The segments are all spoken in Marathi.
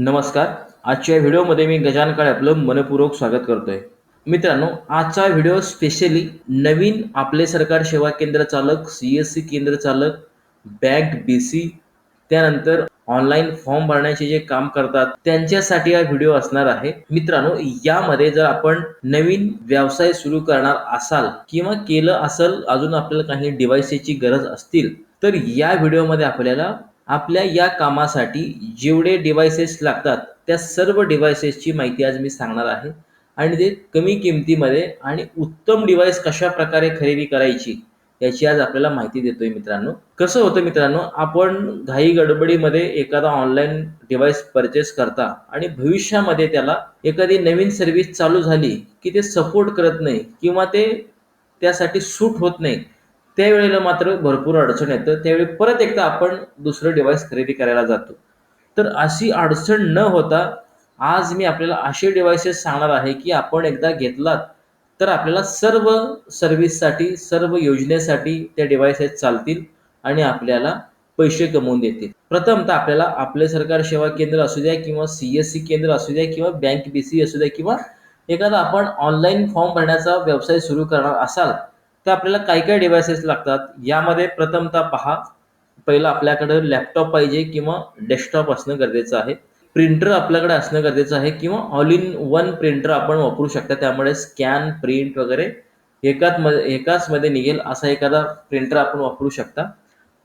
नमस्कार. आजच्या व्हिडिओमध्ये मी गजान काळे आपलं मनपूर्वक स्वागत करतोय. मित्रांनो आजचा व्हिडिओ स्पेशली नवीन आपले सरकार सेवा केंद्र चालक सी एस सी केंद्र चालक बँक बी सी त्यानंतर ऑनलाईन फॉर्म भरण्याचे जे काम करतात त्यांच्यासाठी हा व्हिडिओ असणार आहे. मित्रांनो यामध्ये जर आपण नवीन व्यवसाय सुरू करणार असाल किंवा केलं असेल अजून आपल्याला काही डिव्हाइसेसची गरज असतील तर या व्हिडिओमध्ये आपल्याला आपल्या या कामासाठी जेवढे डिव्हायसेस लागतात त्या सर्व डिव्हायसेसची माहिती आज मी सांगणार आहे. आणि ते कमी किमतीमध्ये आणि उत्तम डिव्हाइस कशा प्रकारे खरेदी करायची याची आज आपल्याला माहिती देतोय मित्रांनो. कसं होतं मित्रांनो आपण घाई गडबडीमध्ये एखादा ऑनलाईन डिव्हाइस परचेस करता आणि भविष्यामध्ये त्याला एखादी नवीन सर्व्हिस चालू झाली की ते सपोर्ट करत नाही किंवा ते त्यासाठी सूट होत नाही त्यावेळेला मात्र भरपूर अडचण येतं. त्यावेळी परत एकदा आपण दुसरं डिव्हाइस खरेदी करायला जातो. तर अशी अडचण न होता आज मी आपल्याला असे डिव्हाइसेस सांगणार आहे की आपण एकदा घेतलात तर आपल्याला सर्व सर्व्हिससाठी सर्व योजनेसाठी त्या डिव्हाइसेस चालतील आणि आपल्याला पैसे कमवून देतील. प्रथमतः आपल्याला आपले सरकार सेवा केंद्र असू द्या किंवा सी एस सी केंद्र असू द्या किंवा बँक बी सी असू द्या किंवा एखादा आपण ऑनलाईन फॉर्म भरण्याचा व्यवसाय सुरू करणार असाल तर आपल्याला काय काय डिव्हायसेस लागतात. यामध्ये प्रथमतः पहा पहिलं आपल्याकडे लॅपटॉप पाहिजे किंवा डेस्कटॉप असणं गरजेचं आहे. प्रिंटर आपल्याकडे असणं गरजेचं आहे किंवा ऑल इन वन प्रिंटर आपण वापरू शकता. त्यामुळे स्कॅन प्रिंट वगैरे एकाच मध्ये एकाच मध्ये निघेल असा एखादा प्रिंटर आपण वापरू शकता.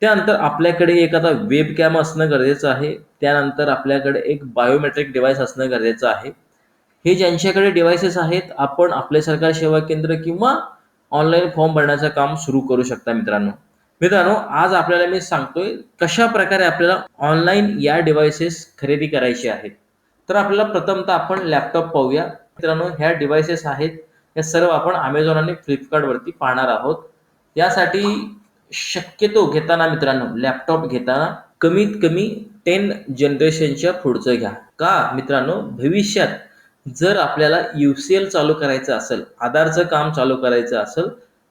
त्यानंतर आपल्याकडे एखादा वेब कॅम असणं गरजेचं आहे. त्यानंतर आपल्याकडे एक बायोमेट्रिक डिव्हाइस असणं गरजेचं आहे. हे ज्यांच्याकडे डिव्हायसेस आहेत आपण आपले सरकार सेवा केंद्र किंवा ऑनलाईन फॉर्म भरण्याचं काम सुरू करू शकता मित्रांनो. मित्रांनो आज आपल्याला मी सांगतोय कशा प्रकारे आपल्याला ऑनलाईन या डिव्हाइसेस खरेदी करायचे आहेत. तर आपल्याला प्रथमतः आपण लॅपटॉप पाहूया. मित्रांनो ह्या डिव्हायसेस आहेत या सर्व आपण अमेझॉन आणि फ्लिपकार्टवरती पाहणार आहोत. यासाठी शक्यतो घेताना मित्रांनो लॅपटॉप घेताना कमीत कमी टेन जनरेशनच्या पुढचं घ्या. का? मित्रांनो भविष्यात जर आपल्याला यू सी एल चालू करायचं असेल आधारचं काम चालू करायचं असेल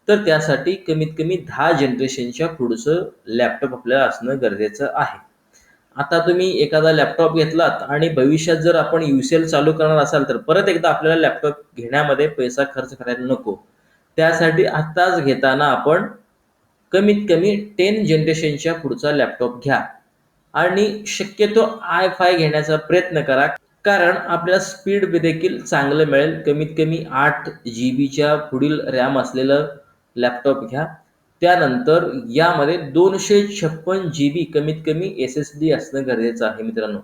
तर त्यासाठी कमीत कमी दहा जनरेशनच्या पुढचं लॅपटॉप आपल्याला असणं गरजेचं आहे. आता तुम्ही एखादा लॅपटॉप घेतलात आणि भविष्यात जर आपण यू सी एल चालू करणार असाल तर परत एकदा आपल्याला लॅपटॉप घेण्यामध्ये पैसा खर्च करायला नको. त्यासाठी आत्ताच घेताना आपण कमीत कमी टेन जनरेशनच्या पुढचा लॅपटॉप घ्या. आणि शक्यतो आय फाय घेण्याचा प्रयत्न करा. कारण आपल्याला स्पीड देखील चांगलं मिळेल. कमीत कमी आठ जी बीच्या पुढील रॅम असलेलं लॅपटॉप घ्या. त्यानंतर यामध्ये दोनशे छप्पन जी बी कमीत कमी एस एस डी असणं गरजेचं आहे मित्रांनो.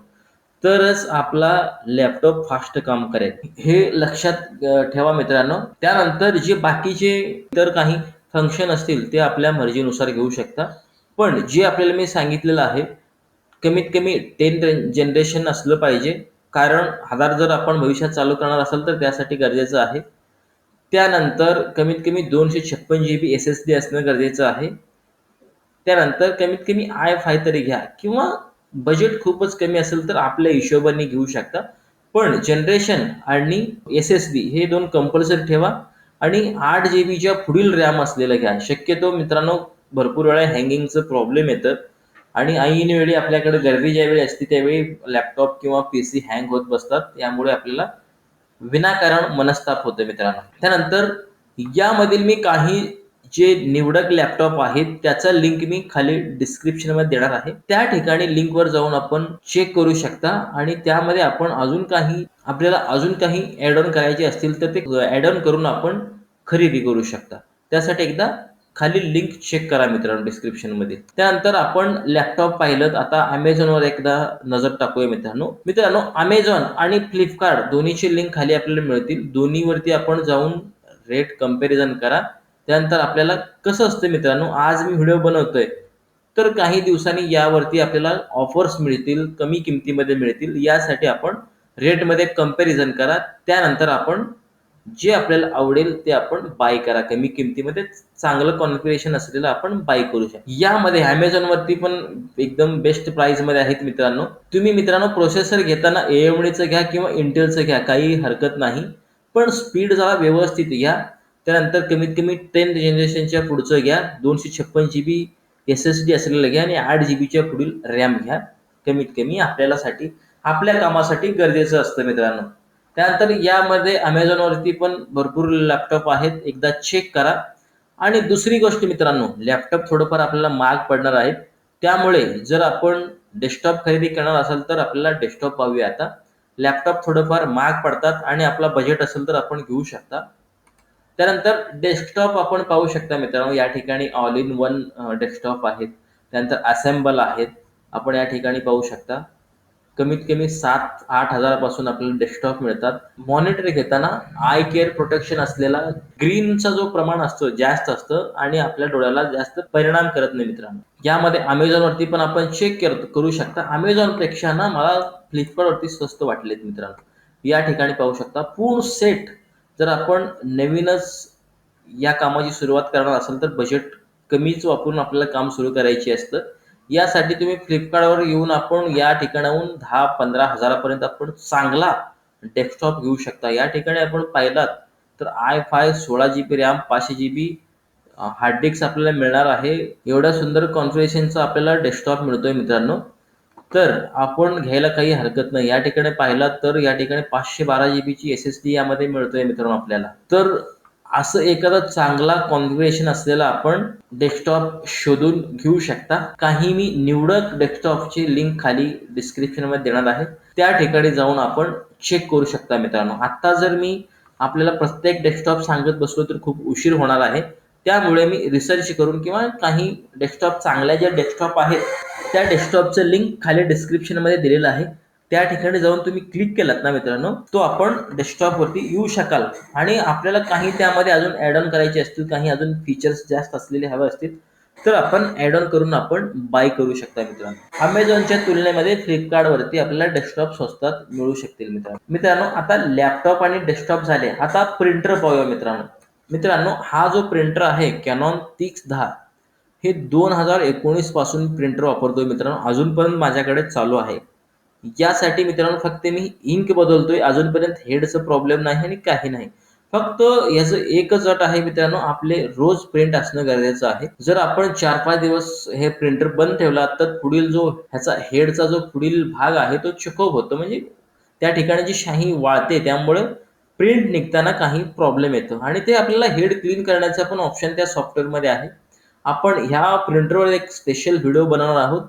तरच आपला लॅपटॉप फास्ट काम करेल. हे लक्षात ठेवा मित्रांनो. त्यानंतर जे बाकीचे इतर काही फंक्शन असतील ते आपल्या मर्जीनुसार घेऊ शकता. पण जे आपल्याला मी सांगितलेलं आहे कमीत कमी टेन जनरेशन असलं पाहिजे. कारण आधार जर आपण भविष्यात चालू करणार असाल तर त्यासाठी गरजेचं आहे. त्यानंतर कमीत कमी दोनशे छप्पन G B S S D असणं गरजेचं आहे. त्यानंतर कमीत कमी आय फाय तरी घ्या किंवा बजेट खूपच कमी असेल तर आपल्या हिशोबाने घेऊ शकता. पण जनरेशन आणि एस एस डी हे दोन कंपल्सरी ठेवा आणि आठ जी बीच्या पुढील रॅम असलेलं घ्या. शक्यतो मित्रांनो भरपूर वेळा हँगिंगचं प्रॉब्लेम येतं. आणि ऐन वेळी आपल्याकडे गर्दी ज्यावेळी असते त्यावेळी लॅपटॉप किंवा पी सी हँग होत बसतात. त्यामुळे आपल्याला विनाकारण मनस्ताप होतं मित्रांनो. त्यानंतर यामधील मी काही जे निवडक लॅपटॉप आहेत त्याचा लिंक मी खाली डिस्क्रिप्शनमध्ये देणार आहे. त्या ठिकाणी लिंकवर जाऊन आपण चेक करू शकता आणि त्यामध्ये आपण अजून काही आपल्याला अजून काही ऍड ऑन करायचे असतील तर ते ऍड ऑन करून आपण खरेदी करू शकता. त्यासाठी एकदा खाली लिंक चेक करा मित्रांनो डिस्क्रिप्शनमध्ये त्यानंतर आपण लॅपटॉप पाहिलं आता अमेझॉनवर एकदा नजर टाकूया मित्रांनो. मित्रांनो अमेझॉन आणि फ्लिपकार्ट दोन्हीची लिंक खाली आपल्याला मिळतील. दोन्हीवरती आपण जाऊन रेट कंपॅरिझन करा. त्यानंतर आपल्याला कसं असतं मित्रांनो आज मी व्हिडिओ बनवतोय तर काही दिवसांनी यावरती आपल्याला ऑफर्स मिळतील कमी किमतीमध्ये मिळतील. यासाठी आपण रेटमध्ये कंपॅरिझन करा. त्यानंतर आपण जे आपल्याला आवडेल ते आपण बाय करा. कमी किमतीमध्ये चांगलं कॉन्फिगरेशन असलेलं आपण बाय करू शकतो. यामध्ये अमेझॉन वरती पण एकदम बेस्ट प्राइसमध्ये आहेत मित्रांनो. तुम्ही मित्रांनो प्रोसेसर घेताना एएमडीचं घ्या किंवा इंटेलचं घ्या काही हरकत नाही. पण स्पीड जरा व्यवस्थित घ्या. त्यानंतर कमीत कमी टेन जनरेशनच्या पुढचं घ्या. दोनशे छप्पन G B S S D असलेलं घ्या आणि आठ जी बीच्या पुढील रॅम घ्या. कमीत कमी आपल्याला साठी आपल्या कामासाठी गरजेचं असतं मित्रांनो. त्यानंतर यामध्ये अमेझॉनवरती पण भरपूर लॅपटॉप आहेत. एकदा चेक करा. आणि दुसरी गोष्ट मित्रांनो लॅपटॉप थोडंफार आपल्याला महाग पडणार आहे. त्यामुळे जर आपण डेस्कटॉप खरेदी करणार असाल तर आपल्याला डेस्कटॉप पाहूया आता. लॅपटॉप थोडंफार महाग पडतात आणि आपला बजेट असेल तर आपण घेऊ शकता. त्यानंतर डेस्कटॉप आपण पाहू शकता मित्रांनो या ठिकाणी ऑल इन वन डेस्कटॉप आहेत. त्यानंतर असेंबल आहेत. आपण या ठिकाणी पाहू शकता. कमीत कमी सात आठ हजारापासून आपल्याला डेस्कटॉप मिळतात. मॉनिटर घेताना आय केअर प्रोटेक्शन असलेला ग्रीनचा जो प्रमाण असतो जास्त असतं आणि आपल्या डोळ्याला जास्त परिणाम करत नाही मित्रांनो. यामध्ये अमेझॉनवरती पण आपण चेक करू शकता. अमेझॉनपेक्षा ना मला फ्लिपकार्टवरती स्वस्त वाटलेत मित्रांनो. या ठिकाणी पाहू शकता पूर्ण सेट जर आपण नवीनच या कामाची सुरुवात करणार असेल तर बजेट कमीच वापरून आपल्याला काम सुरू करायचे असतं. यासाठी तुम्ही फ्लिपकार्टवर येऊन आपण या ठिकाणाहून दहा पंधरा हजारापर्यंत आपण चांगला डेस्कटॉप घेऊ शकता. या ठिकाणी आपण पाहिलात तर आय फाय सोळा जी बी रॅम पाचशे जी बी हार्ड डिस्क आपल्याला मिळणार आहे. एवढ्या सुंदर कॉन्फिगरेशनचा आपल्याला डेस्कटॉप मिळतोय मित्रांनो. तर आपण घ्यायला काही हरकत नाही. या ठिकाणी पाहिलात तर या ठिकाणी पाचशे बारा जी बीची एस एस डी यामध्ये मिळतोय मित्रांनो आपल्याला. तर असं एखादा चांगला कॉन्फिगरेशन असलेला आपण डेस्कटॉप शोधून घेऊ शकता. काही मी निवडक डेस्कटॉपची लिंक खाली डिस्क्रिप्शनमध्ये देणार आहे. त्या ठिकाणी जाऊन आपण चेक करू शकता मित्रांनो. आत्ता जर मी आपल्याला प्रत्येक डेस्कटॉप सांगत बसलो तर खूप उशीर होणार आहे. त्यामुळे मी रिसर्च करून किंवा काही डेस्कटॉप चांगल्या ज्या डेस्कटॉप आहेत त्या डेस्कटॉपचं लिंक खाली डिस्क्रिप्शनमध्ये दिलेलं आहे. त्या ठिकाणी जाऊन तुम्ही क्लिक केलात ना मित्रांनो तो आपण डेस्कटॉपवरती येऊ शकाल. आणि आपल्याला काही त्यामध्ये अजून ऍड ऑन करायचे असतील काही अजून फीचर्स जास्त असलेले हवे असतील तर आपण ऍड ऑन करून आपण बाय करू शकता मित्रांनो. अमेझॉनच्या तुलनेमध्ये फ्लिपकार्टवरती आपल्याला डेस्कटॉप स्वस्तात मिळू शकतील मित्रांनो. मित्रांनो आता लॅपटॉप आणि डेस्कटॉप झाले. आता प्रिंटर पाहूया मित्रांनो. मित्रांनो हा जो प्रिंटर आहे कॅनॉन तीस दहा हे दोन हजार एकोणीसपासून प्रिंटर वापरतोय मित्रांनो. अजूनपर्यंत माझ्याकडे चालू आहे. यासाठी मित्रांनो फक्त मी इंक बदलतोय. अजूनपर्यंत हेडचं प्रॉब्लेम नाही आणि काही नाही. फक्त याचं एकच अट आहे मित्रांनो आपले रोज प्रिंट असणं गरजेचं आहे. जर आपण चार पाच दिवस हे प्रिंटर बंद ठेवला तर पुढील जो ह्याचा हेडचा जो पुढील भाग आहे तो चकोप होतो म्हणजे त्या ठिकाणी जी शाही वाळते त्यामुळे प्रिंट निघताना काही प्रॉब्लेम येतो. आणि ते आपल्याला हेड क्लीन करण्याचा पण ऑप्शन त्या सॉफ्टवेअरमध्ये आहे. आपण ह्या प्रिंटरवर एक स्पेशल व्हिडिओ बनवणार आहोत.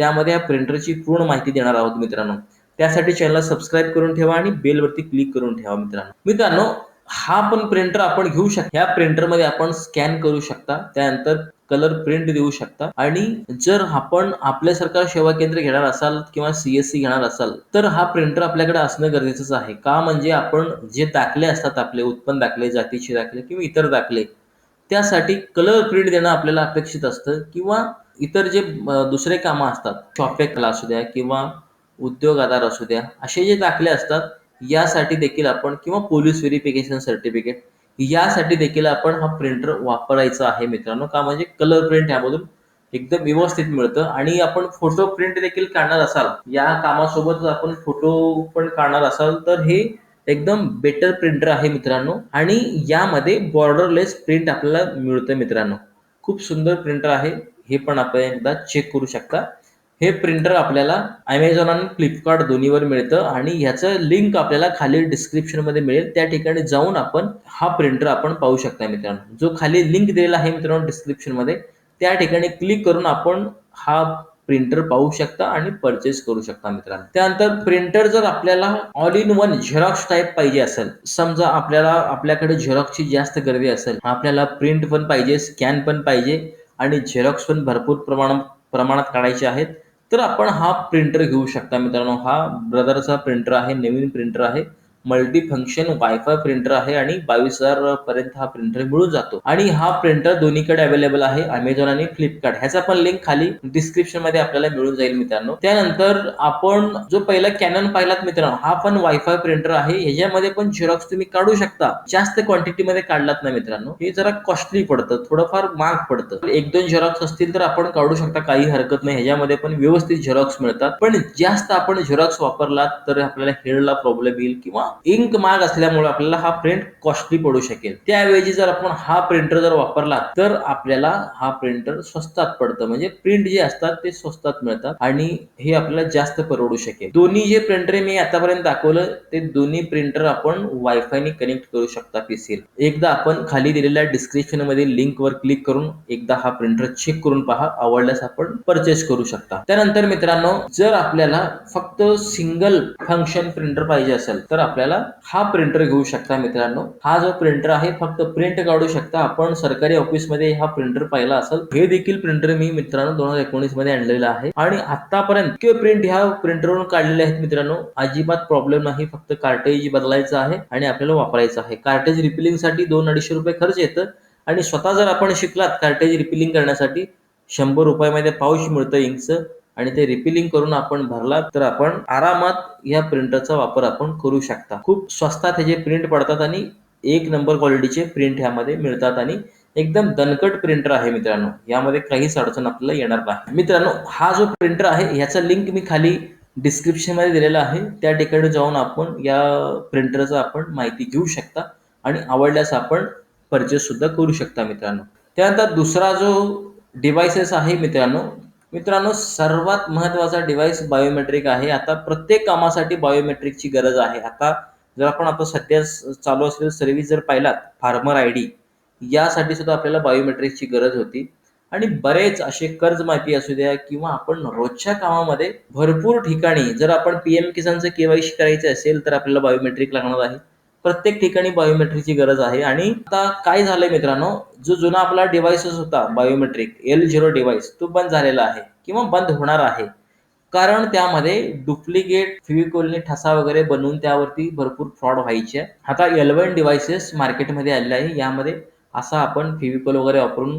त्यामध्ये या प्रिंटरची पूर्ण माहिती देणार आहोत मित्रांनो. त्यासाठी चॅनलला सबस्क्राईब करून ठेवा आणि बेलवरती क्लिक करून ठेवा मित्रांनो. मित्रांनो हा पण प्रिंटर आपण घेऊ शकता. ह्या प्रिंटरमध्ये आपण स्कॅन करू शकता. त्यानंतर कलर प्रिंट देऊ शकता. आणि जर आपण आपल्या सरकार सेवा केंद्र घेणार असाल किंवा सीएससी घेणार असाल तर हा प्रिंटर आपल्याकडे असणं गरजेचंच आहे. का म्हणजे आपण जे दाखले असतात आपले उत्पन्न दाखले जातीचे दाखले किंवा इतर दाखले त्यासाठी कलर प्रिंट देणं आपल्याला अपेक्षित असतं. किंवा इतर जे दुसरे कामं असतात शॉपेकला असू द्या किंवा उद्योग आधार असू द्या असे जे दाखले असतात यासाठी देखील आपण किंवा पोलीस व्हेरिफिकेशन सर्टिफिकेट यासाठी देखील आपण हा प्रिंटर वापरायचा आहे मित्रांनो. का म्हणजे कलर प्रिंट यामधून एकदम व्यवस्थित मिळतं आणि आपण फोटो प्रिंट देखील काढणार असाल या कामासोबत आपण फोटो पण काढणार असाल तर हे एकदम बेटर प्रिंटर आहे मित्रांनो. आणि यामध्ये बॉर्डरलेस प्रिंट आपल्याला मिळतं मित्रांनो. खूप सुंदर प्रिंटर आहे. हे पण आपण एकदा चेक करू शकता. हे प्रिंटर आपल्याला अमेझॉन आणि फ्लिपकार्ट दोन्हीवर मिळतं आणि ह्याचं लिंक आपल्याला खाली डिस्क्रिप्शनमध्ये मिळेल. त्या ठिकाणी जाऊन आपण हा प्रिंटर आपण पाहू शकता मित्रांनो. जो खाली लिंक दिलेला आहे मित्रांनो डिस्क्रिप्शनमध्ये त्या ठिकाणी क्लिक करून आपण हा प्रिंटर पाहू शकता आणि परचेस करू शकता मित्रांनो. त्यानंतर प्रिंटर जर आपल्याला all in one Xerox type पाहिजे असेल समजा आपल्याला आपल्याकडे झेरॉक्सची जास्त गर्दी असेल आपल्याला प्रिंट पण पाहिजे स्कॅन पण पाहिजे आणि झेरॉक्स पण भरपूर प्रमाणात प्रमाणात काढायचे आहेत. तर आपण हा प्रिंटर घेऊ शकता मित्रांनो. हा ब्रदरचा प्रिंटर आहे नवीन प्रिंटर आहे. मल्टी फंक्शन वायफाय प्रिंटर आहे आणि बावीस हजार पर्यंत हा प्रिंटर मिळून जातो. आणि हा प्रिंटर दोन्हीकडे अवेलेबल आहे अमेझॉन आणि फ्लिपकार्ट ह्याचा पण लिंक खाली डिस्क्रिप्शनमध्ये आपल्याला मिळून जाईल मित्रांनो. त्यानंतर आपण जो पहिला कॅनन पाहिलात मित्रांनो हा पण वायफाय प्रिंटर आहे. ह्याच्यामध्ये पण झेरॉक्स तुम्ही काढू शकता. जास्त क्वांटिटी मध्ये काढलात ना मित्रांनो हे जरा कॉस्टली पडतं थोडंफार महाग पडतं. एक दोन झेरॉक्स असतील तर आपण काढू शकता काही हरकत नाही. ह्याच्यामध्ये पण व्यवस्थित झेरॉक्स मिळतात. पण जास्त आपण झेरॉक्स वापरलात तर आपल्याला हेडला प्रॉब्लेम येईल किंवा इंक महाग असल्यामुळे आपल्याला हा प्रिंट कॉस्टली पडू शकेल. त्याऐवजी जर आपण हा प्रिंटर जर वापरला तर आपल्याला हा प्रिंटर स्वस्तात पडतं. म्हणजे प्रिंट जे असतात ते स्वस्तात मिळतात आणि हे आपल्याला जास्त परवडू शकेल. दोन्ही जे प्रिंटर मी आतापर्यंत दाखवलं ते दोन्ही प्रिंटर आपण वायफायने कनेक्ट करू शकता पीसीएल एकदा आपण खाली दिलेल्या डिस्क्रिप्शनमध्ये लिंक वर क्लिक करून एकदा हा प्रिंटर चेक करून पहा आवडल्यास आपण परचेस करू शकता. त्यानंतर मित्रांनो जर आपल्याला फक्त सिंगल फंक्शन प्रिंटर पाहिजे असेल तर आपल्याला हा प्रिंटर घेऊ शकता मित्रांनो. हा जो प्रिंटर आहे फक्त प्रिंट काढू शकता आपण. सरकारी ऑफिसमध्ये हा प्रिंटर पाहिला असेल हे देखील प्रिंटर मी मित्रांनो दोन हजार एकोणीसमध्ये आणलेलं आहे. आणि आतापर्यंत किंवा प्रिंट ह्या प्रिंटरवरून काढलेले आहेत मित्रांनो अजिबात प्रॉब्लेम नाही. फक्त कार्टेज बदलायचं आहे आणि आपल्याला वापरायचं आहे. कार्टेज रिपिलिंगसाठी दोन अडीचशे रुपये खर्च येतं. आणि स्वतः जर आपण शिकलात कार्टेज रिपिलिंग करण्यासाठी शंभर रुपयामध्ये पाऊच मिळतं इंकचं. आणि ते रिपिलिंग करून आपण भरला तर आपण आरामात या प्रिंटरचा वापर आपण करू शकता. खूप स्वस्तात ह्याचे प्रिंट पडतात आणि एक नंबर क्वालिटीचे प्रिंट ह्यामध्ये मिळतात आणि एकदम दणकट प्रिंटर आहे मित्रांनो. यामध्ये काहीच अडचण आपल्याला येणार नाही. मित्रांनो हा जो प्रिंटर आहे याचा लिंक मी खाली डिस्क्रिप्शनमध्ये दिलेला आहे. त्या ठिकाणी जाऊन आपण या प्रिंटरचा आपण माहिती घेऊ शकता आणि आवडल्यास आपण परचेस सुद्धा करू शकता मित्रांनो. त्यानंतर दुसरा जो डिव्हायसेस आहे मित्रांनो मित्रांनो सर्वात महत्त्वाचा डिव्हाइस बायोमेट्रिक आहे. आता प्रत्येक कामासाठी बायोमेट्रिकची गरज आहे. आता जर आपण आता सध्या चालू असलेली सर्व्हिस जर पाहिलात फार्मर आय डी यासाठी सुद्धा आपल्याला बायोमेट्रिकची गरज होती. आणि बरेच असे कर्ज माहिती असू द्या किंवा आपण रोजच्या कामामध्ये भरपूर ठिकाणी जर आपण पीएम किसानचं केवायसी करायचं असेल तर आपल्याला बायोमेट्रिक लागणार आहे. प्रत्येक ठिकाणी बायोमेट्रिकची गरज आहे. आणि आता काय झालंय मित्रांनो? जो जुना आपला डिव्हाइसेस होता बायोमेट्रिक एल झिरो डिव्हाइस तो बंद झालेला आहे किंवा बंद होणार आहे. कारण त्यामध्ये डुप्लिकेट फिविकोलने ठसा वगैरे बनवून त्यावरती भरपूर फ्रॉड व्हायचे. आता एल वन डिव्हाइसेस मार्केटमध्ये आलेले आहे. यामध्ये असा आपण फिविकोल वगैरे वापरून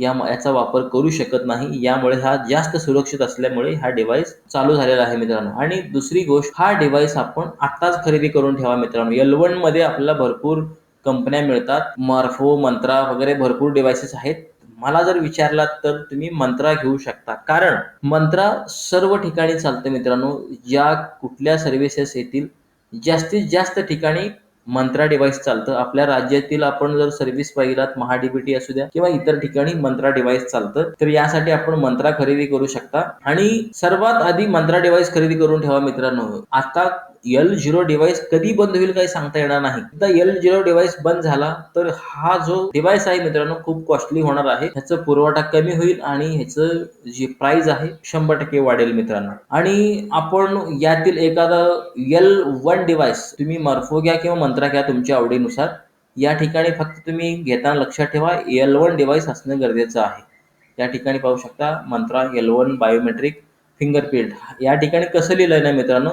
या याचा वापर करू शकत नाही. यामुळे हा जास्त सुरक्षित असल्यामुळे हा डिव्हाइस चालू झालेला आहे मित्रांनो. आणि दुसरी गोष्ट हा डिव्हाइस आपण आत्ताच खरेदी करून ठेवा मित्रांनो. एल वनमध्ये आपल्याला भरपूर कंपन्या मिळतात. मार्फो मंत्रा वगैरे भरपूर डिव्हाइसेस आहेत. मला जर विचारलात तर तुम्ही मंत्रा घेऊ शकता. कारण मंत्रा सर्व ठिकाणी चालतं मित्रांनो. ज्या कुठल्या सर्व्हिसेस येतील जास्तीत जास्त ठिकाणी मंत्रा डिव्हाइस चालतं. आपल्या राज्यातील आपण जर सर्व्हिस पाहिलात महाडीबीटी असू द्या किंवा इतर ठिकाणी मंत्रा डिव्हाइस चालतं तर यासाठी आपण मंत्रा खरेदी करू शकता. आणि सर्वात आधी मंत्रा डिव्हाइस खरेदी करून ठेवा मित्रांनो. आता एल झिरो डिव्हाइस कधी बंद होईल काही सांगता येणार नाही. एकदा एल झिरो डिव्हाइस बंद झाला तर हा जो डिव्हाइस आहे मित्रांनो खूप कॉस्टली होणार आहे. ह्याचा पुरवठा कमी होईल आणि ह्याचं जे प्राइस आहे शंभर टक्के वाढेल मित्रांनो. आणि आपण यातील एखादा एल वन डिव्हाइस तुम्ही मर्फो घ्या किंवा मंत्रा घ्या तुमच्या आवडीनुसार या ठिकाणी फक्त तुम्ही घेताना लक्षात ठेवा एल वन डिव्हाइस असणं गरजेचं आहे. या ठिकाणी पाहू शकता Mantra L one biometric fingerprint या ठिकाणी कसं लिहिलंय ना मित्रांनो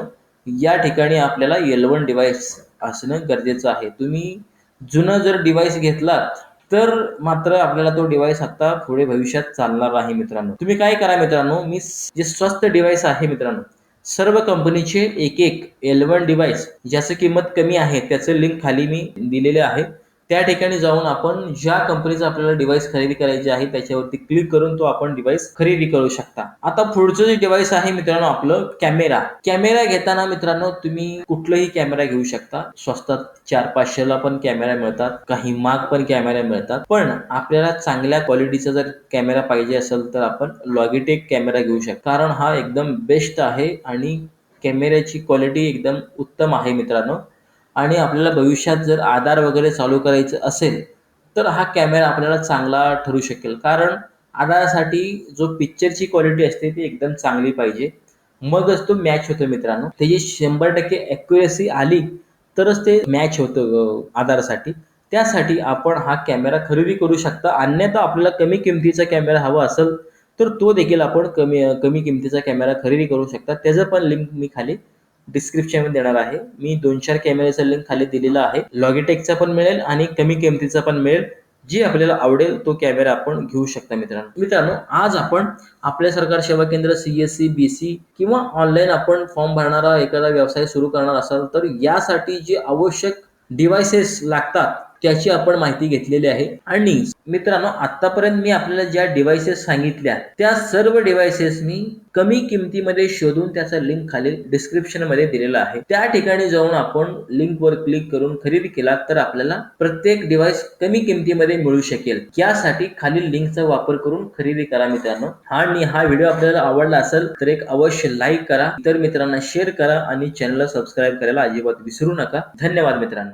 या ठिकाणी आपल्याला एल वन डिव्हाइस असणं गरजेचं आहे. तुम्ही जुनं जर डिव्हाइस घेतलात तर मात्र आपल्याला तो डिव्हाइस आता पुढे भविष्यात चालणार नाही मित्रांनो. तुम्ही काय करा मित्रांनो मी जे स्वस्त डिव्हाइस आहे मित्रांनो सर्व कंपनीचे एक एक एल वन डिव्हाइस ज्याचं किंमत कमी आहे त्याचं लिंक खाली मी दिलेले आहे. त्या ठिकाणी जाऊन आपण ज्या कंपनीचा आपल्याला डिव्हाइस खरेदी करायची आहे त्याच्यावरती क्लिक करून तो आपण डिव्हाइस खरेदी करू शकता. आता पुढचं जे डिव्हाइस आहे मित्रांनो आपलं कॅमेरा कॅमेरा घेताना मित्रांनो तुम्ही कुठलाही कॅमेरा घेऊ शकता. स्वस्तात चार पाचशेला पण कॅमेरा मिळतात काही माग पण कॅमेरा मिळतात. पण आपल्याला चांगल्या क्वालिटीचा जर कॅमेरा पाहिजे असेल तर आपण लॉगिटेक कॅमेरा घेऊ शकतो. कारण हा एकदम बेस्ट आहे आणि कॅमेऱ्याची क्वालिटी एकदम उत्तम आहे मित्रांनो. आणि आपल्याला भविष्यात जर आधार वगैरे चालू करायचं असेल तर हा कॅमेरा आपल्याला चांगला ठरू शकेल. कारण आधारासाठी जो पिक्चरची क्वालिटी असते ती एकदम चांगली पाहिजे. मगच तो मॅच होतो मित्रांनो. त्याची शंभर टक्के ॲक्युरेसी आली तरच ते मॅच होतं आधारासाठी. त्यासाठी आपण हा कॅमेरा खरेदी करू शकता. अन्यथा आपल्याला कमी किमतीचा कॅमेरा हवा असेल तर तो देखील आपण कमी कमी किमतीचा कॅमेरा खरेदी करू शकता. त्याचं पण लिंक मी खाली डिस्क्रिप्शनमध्ये देणार आहे. मी दोन चार कॅमेऱ्याचा लिंक खाली दिलेला आहे. लॉगिटेकचा पण मिळेल आणि कमी किमतीचा पण मिळेल. जी आपल्याला आवडेल तो कॅमेरा आपण घेऊ शकता मित्रांनो. मित्रांनो आज आपण आपल्या सरकार सेवा केंद्र सीएससी बीसी किंवा ऑनलाईन आपण फॉर्म भरणारा एखादा व्यवसाय सुरू करणार असाल तर यासाठी जे आवश्यक डिव्हायसेस लागतात त्याची आपण माहिती घेतलेली आहे. आणि मित्रांनो आतापर्यंत मी आपल्याला ज्या डिव्हाइसेस सांगितल्या त्या सर्व डिव्हायसेस मी कमी किमतीमध्ये शोधून त्याचा लिंक खाली डिस्क्रिप्शनमध्ये दिलेला आहे. त्या ठिकाणी जाऊन आपण लिंक वर क्लिक करून खरेदी केला तर आपल्याला प्रत्येक डिव्हाइस कमी किमतीमध्ये मिळू शकेल. यासाठी खालील लिंकचा वापर करून खरेदी करा मित्रांनो. आणि हा व्हिडिओ आपल्याला आवडला असेल तर एक अवश्य लाईक करा. इतर मित्रांना शेअर करा आणि चॅनलला सबस्क्राईब करायला अजिबात विसरू नका. धन्यवाद मित्रांनो.